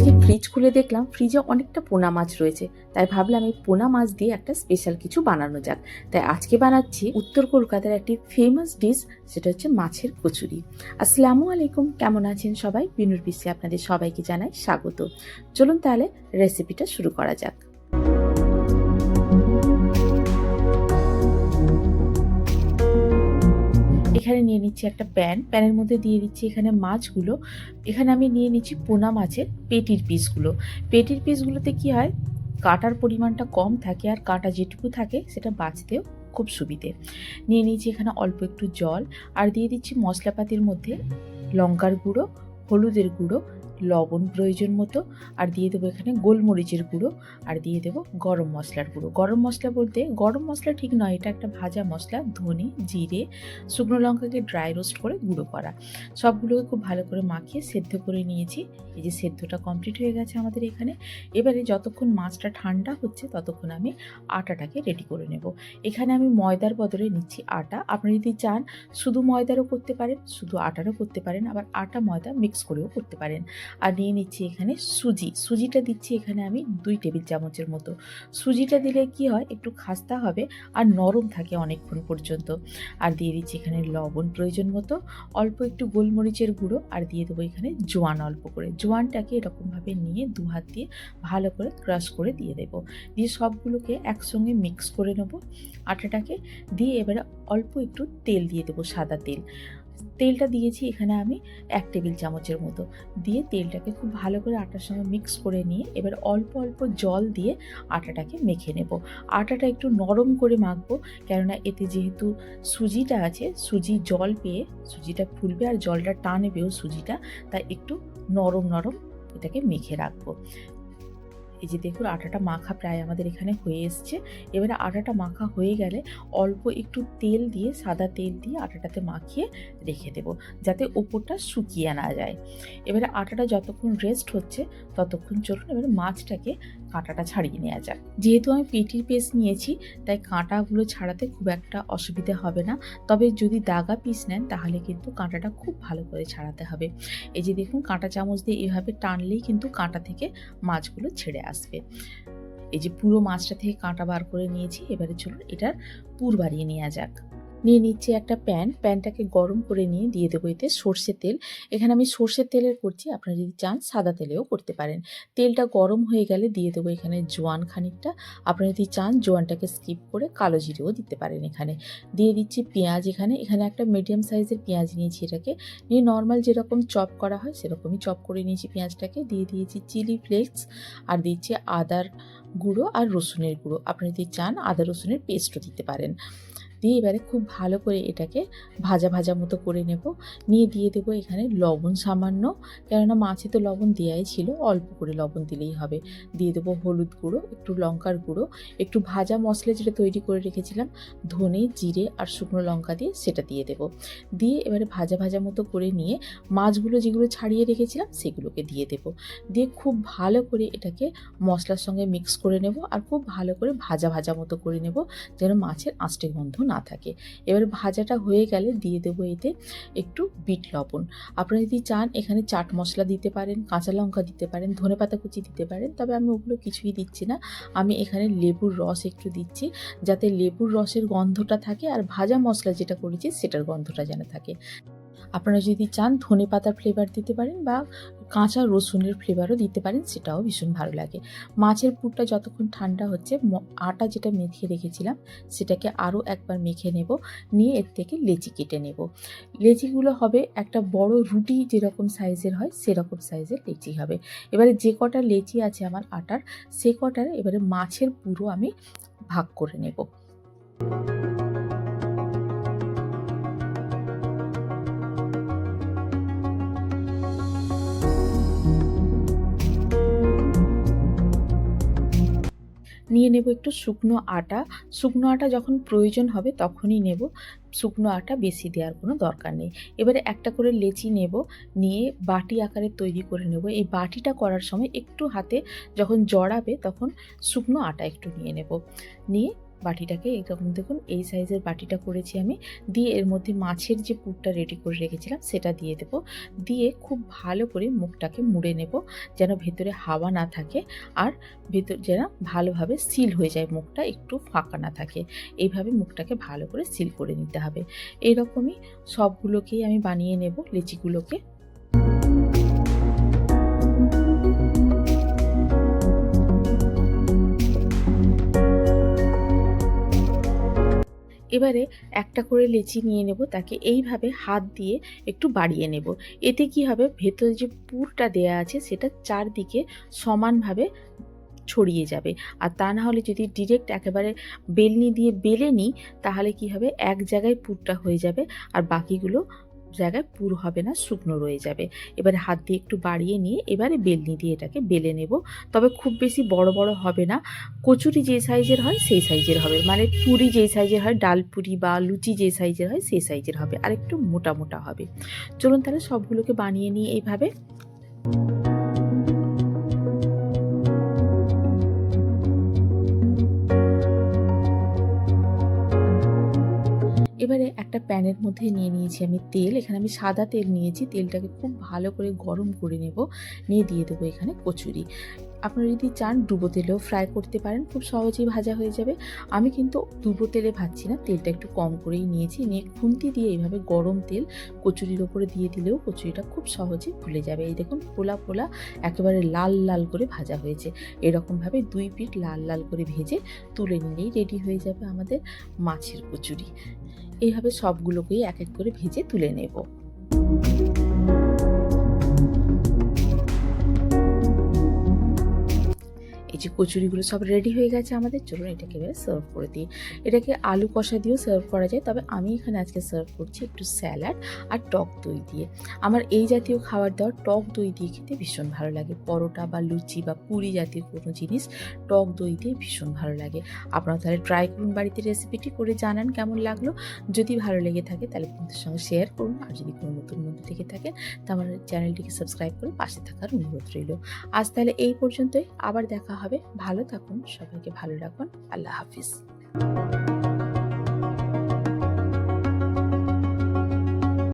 আজকে ফ্রিজ খুলে দেখলাম ফ্রিজে অনেকটা পোনা মাছ রয়েছে। তাই ভাবলাম এই পোনা মাছ দিয়ে একটা স্পেশাল কিছু বানানো যাক। তাই আজকে বানাচ্ছি উত্তর কলকাতার একটি ফেমাস ডিশ সেটা হচ্ছে মাছের কচুরি। আসসালামু আলাইকুম, কেমন আছেন সবাই? বিনুর বিশ্বে আপনাদের সবাইকে জানাই স্বাগত। চলুন তাহলে রেসিপিটা শুরু করা যাক। এখানে নিয়ে নিচ্ছি একটা প্যান। প্যানের মধ্যে দিয়ে দিচ্ছি এখানে মাছগুলো। এখানে আমি নিয়ে নিচ্ছি পোনা মাছের পেটির পিসগুলো। পেটির পিসগুলোতে কি হয়? কাটার পরিমাণটা কম থাকে আর কাটা যেটুকু থাকে সেটা বাঁচতেও খুব সুবিধে। নিয়ে নিয়েছি এখানে অল্প একটু জল। আর দিয়ে দিচ্ছি মশলাপাতির মধ্যে লঙ্কার গুঁড়ো, হলুদের গুঁড়ো লবণ প্রয়োজন মতো, আর দিয়ে দেবো এখানে গোলমরিচের গুঁড়ো, আর দিয়ে দেবো গরম মশলার গুঁড়ো। গরম মশলা বলতে গরম মশলা ঠিক নয়, এটা একটা ভাজা মশলা, ধনে, জিরে, শুকনো লঙ্কাকে ড্রাই রোস্ট করে গুঁড়ো করা। সবগুলোকে খুব ভালো করে মাখিয়ে সেদ্ধ করে নিয়েছি। এই যে সেদ্ধটা কমপ্লিট হয়ে গেছে আমাদের এখানে। এবারে যতক্ষণ মাছটা ঠান্ডা হচ্ছে, ততক্ষণ আমি আটাটাকে রেডি করে নেব। এখানে আমি ময়দার বদলে নিচ্ছি আটা। আপনি যদি চান, শুধু ময়দারও করতে পারেন, শুধু আটারও করতে পারেন, আবার আটা ময়দা মিক্স করেও করতে পারেন। আর নিয়ে নিচ্ছি এখানে সুজি। সুজিটা দিচ্ছি এখানে আমি দুই টেবিল চামচের মতো। সুজিটা দিলে কি হয়? একটু খাস্তা হবে আর নরম থাকে অনেকক্ষণ পর্যন্ত। আর দিয়ে দিচ্ছি এখানে লবণ প্রয়োজন মতো। অল্প একটু গোলমরিচের গুঁড়ো আর দিয়ে দেবো এখানে জোয়ান অল্প করে। জোয়ানটাকে এরকমভাবে নিয়ে দু হাত দিয়ে ভালো করে ক্রাশ করে দিয়ে দেবো। দিয়ে সবগুলোকে একসঙ্গে মিক্স করে নেব। আটাটাকে দিয়ে এবারে অল্প একটু তেল দিয়ে দেবো সাদা তেল। তেলটা দিয়েছি এখানে আমি এক টেবিল চামচের মতো। দিয়ে তেলটাকে খুব ভালো করে আটার সঙ্গে মিক্স করে নিয়ে এবার অল্প অল্প জল দিয়ে আটাটাকে মেখে নেব। আটাটা একটু নরম করে মাখবো, কেননা এতে যেহেতু সুজিটা আছে, সুজি জল পেয়ে সুজিটা ফুলবে আর জলটা টানবেও সুজিটা, তাই একটু নরম নরম এটাকে মেখে রাখব। এই যে দেখুন, আটাটা মাখা প্রায় আমাদের এখানে হয়ে এসছে। এবারে আটাটা মাখা হয়ে গেলে অল্প একটু তেল দিয়ে, সাদা তেল দিয়ে আটাটাতে মাখিয়ে রেখে দেব, যাতে ওপরটা শুকিয়ে না যায়। এবারে আটাটা যতক্ষণ রেস্ট হচ্ছে, ততক্ষণ চলুন এবারে মাছটাকে কাঁটাটা ছাড়িয়ে নেওয়া যাক। যেহেতু আমি পেটির পিস নিয়েছি, তাই কাঁটাগুলো ছাড়াতে খুব একটা অসুবিধা হবে না। তবে যদি দাগা পিস নেন, তাহলে কিন্তু কাঁটাটা খুব ভালো করে ছাড়াতে হবে। এই যে দেখুন, কাঁটা চামচ দিয়ে এভাবে টানলেই কিন্তু কাঁটা থেকে মাছগুলো ছেড়ে আসবে এই যে পুরো মাছটা থেকে কাঁটা বার করে নিয়েছি, এবারে চলুন এটার পুর বাড়িয়ে নেওয়া যাক। নিয়ে নিচ্ছি একটা প্যান। প্যানটাকে গরম করে নিয়ে দিয়ে দেবো এতে সর্ষের তেল। এখানে আমি সর্ষের তেলের করছি, আপনারা যদি চান সাদা তেলেও করতে পারেন। তেলটা গরম হয়ে গেলে দিয়ে দেবো এখানে জোয়ান খানিকটা। আপনারা যদি চান জোয়ানটাকে স্কিপ করে কালো জিরেও দিতে পারেন এখানে। দিয়ে দিচ্ছি পেঁয়াজ এখানে। এখানে একটা মিডিয়াম সাইজের পেঁয়াজ নিয়েছি এটাকে। নিয়ে নর্মাল যেরকম চপ করা হয় সেরকমই চপ করে নিয়েছি পেঁয়াজটাকে। দিয়ে দিয়েছি চিলি ফ্লেক্স আর দিচ্ছি আদার গুঁড়ো আর রসুনের গুঁড়ো। আপনারা যদি চান আদা রসুনের পেস্টও দিতে পারেন। দিয়ে এবারে খুব ভালো করে এটাকে ভাজা ভাজা মতো করে নেব। নিয়ে দিয়ে দেবো এখানে লবণ সামান্য, কেননা মাছে তো লবণ দেওয়াই ছিল, অল্প করে লবণ দিলেই হবে। দিয়ে দেবো হলুদ গুঁড়ো, একটু লঙ্কার গুঁড়ো, একটু ভাজা মশলা যেটা তৈরি করে রেখেছিলাম, ধনে, জিরে আর শুকনো লঙ্কা দিয়ে সেটা দিয়ে দেবো। দিয়ে এবারে ভাজা ভাজা মতো করে নিয়ে মাছগুলো যেগুলো ছাড়িয়ে রেখেছিলাম সেগুলোকে দিয়ে দেবো। দিয়ে খুব ভালো করে এটাকে মশলার সঙ্গে মিক্স করে নেব আর খুব ভালো করে ভাজা ভাজা মতো করে নেব, যেন মাছের আঁশটে গন্ধ না থাকে। এবার ভাজাটা হয়ে গেলে দিয়ে দেবো এতে একটু বিট লবণ। আপনারা যদি চান এখানে চাট মশলা দিতে পারেন, কাঁচা লঙ্কা দিতে পারেন, ধনে পাতা কুচি দিতে পারেন, তবে আমি ওগুলো কিছুই দিচ্ছি না। আমি এখানে লেবুর রস একটু দিচ্ছি, যাতে লেবুর রসের গন্ধটা থাকে আর ভাজা মশলা যেটা করেছি সেটার গন্ধটা যেন থাকে। আপনারা যদি চান ধনে পাতার ফ্লেভার দিতে পারেন বা কাঁচা রসুনের ফ্লেভারও দিতে পারেন, সেটাও ভীষণ ভালো লাগে। মাছের পুরটা যতক্ষণ ঠান্ডা হচ্ছে আটা যেটা মেখে রেখেছিলাম, সেটাকে আরও একবার মেখে নেব। নিয়ে এর থেকে লেচি কেটে নেব। লেচিগুলো হবে একটা বড় রুটি যেরকম সাইজের হয়, সেরকম সাইজের লেচি হবে। এবারে যে কটা লেচি আছে আমার আটার, সে কটার এবারে মাছের পুরো আমি ভাগ করে নেব। নিয়ে নেব একটু শুকনো আটা। শুকনো আটা যখন প্রয়োজন হবে তখনই নেব। শুকনো আটা বেশি দেওয়ার কোনো দরকার নেই। এবারে একটা করে লেচি নেব, নিয়ে বাটি আকারে তৈরি করে নেব। এই বাটিটা করার সময় একটু হাতে যখন জড়াবে তখন শুকনো আটা একটু নিয়ে নেব। নিয়ে বাটিটাকে এরকম দেখুন, এই সাইজের বাটিটা করেছি আমি। দিয়ে এর মধ্যে মাছের যে পুরটা রেডি করে রেখেছিলাম, সেটা দিয়ে দেবো। দিয়ে খুব ভালো করে মুখটাকে মুড়ে নেব, যেন ভেতরে হাওয়া না থাকে আর ভেতর যেন ভালোভাবে সিল হয়ে যায় মুখটা, একটু ফাঁকা না থাকে। এইভাবে মুখটাকে ভালো করে সিল করে নিতে হবে। এইরকমই সবগুলোকেই আমি বানিয়ে নেব, লিচিগুলোকে। এবারে একটা করে লেচি নিয়ে নেব, তাকে এইভাবে হাত দিয়ে একটু বাড়িয়ে নেব। এতে কি হবে? ভেতরে যে পুরটা দেয়া আছে, সেটা চারদিকে সমানভাবে ছড়িয়ে যাবে। আর তা না হলে যদি ডিরেক্ট একেবারে বেলনি দিয়ে বেলে নিই, তাহলে কি হবে? এক জায়গায় পুরটা হয়ে যাবে, আর বাকিগুলো জায়গায় পুর হবে না, শুকনো রয়ে যাবে। এবারে হাত দিয়ে একটু বাড়িয়ে নিয়ে এবারে বেলনি দিয়ে এটাকে বেলে নেব। তবে খুব বেশি বড় বড় হবে না, কচুরি যে সাইজের হয় সেই সাইজের হবে। মানে পুরি যে সাইজের হয় ডাল পুরি বা লুচি যে সাইজের হয় সেই সাইজের হবে। আর একটু মোটা মোটা হবে। চলুন তাহলে সবগুলোকে বানিয়ে নিই এইভাবে। একটা প্যানের মধ্যে নিয়ে নিয়েছি আমি তেল। এখানে আমি সাদা তেল নিয়েছি। তেলটাকে খুব ভালো করে গরম করে নেব। নিয়ে দিয়ে দেবো এখানে কচুরি। আপনারা যদি চান ডুবো তেলেও ফ্রাই করতে পারেন, খুব সহজেই ভাজা হয়ে যাবে। আমি কিন্তু ডুবো তেলে ভাজছি না, তেলটা একটু কম করেই নিয়েছি। নিয়ে খুন্তি দিয়ে এইভাবে গরম তেল কচুরির ওপরে দিয়ে দিলেও কচুরিটা খুব সহজে ভুলে যাবে। এই দেখুন ফোলা ফোলা একেবারে লাল লাল করে ভাজা হয়েছে। এরকমভাবে দুই পিঠ লাল লাল করে ভেজে তুলে নিলেই রেডি হয়ে যাবে আমাদের মাছের কচুরি। এইভাবে সবগুলোকেই এক এক করে ভেজে তুলে নেব। যে কচুরিগুলো সব রেডি হয়ে গেছে আমাদের, চলুন এটাকে এবারে সার্ভ করে দিই। এটাকে আলু কষা দিয়েও সার্ভ করা যায়, তবে আমি এখানে আজকে সার্ভ করছি একটু স্যালাড আর টক দই দিয়ে। আমার এই জাতীয় খাবার দাবার টক দই দিয়ে খেতে ভীষণ ভালো লাগে। পরোটা বা লুচি বা পুরি জাতীয় কোনো জিনিস টক দই দিয়ে ভীষণ ভালো লাগে। আপনারা তাহলে ট্রাই করুন বাড়িতে রেসিপিটি করে জানান কেমন লাগল। যদি ভালো লেগে থাকে তাহলে বন্ধুদের সঙ্গে শেয়ার করুন। আর যদি কোনো নতুন বন্ধু থেকে থাকেন তা আমার চ্যানেলটিকে সাবস্ক্রাইব করে পাশে থাকার অনুরোধ রইল। আজ তাহলে এই পর্যন্তই। আবার দেখা হবে। ভালো থাকুন সবাইকে ভালো রাখুন। আল্লাহ হাফিজ।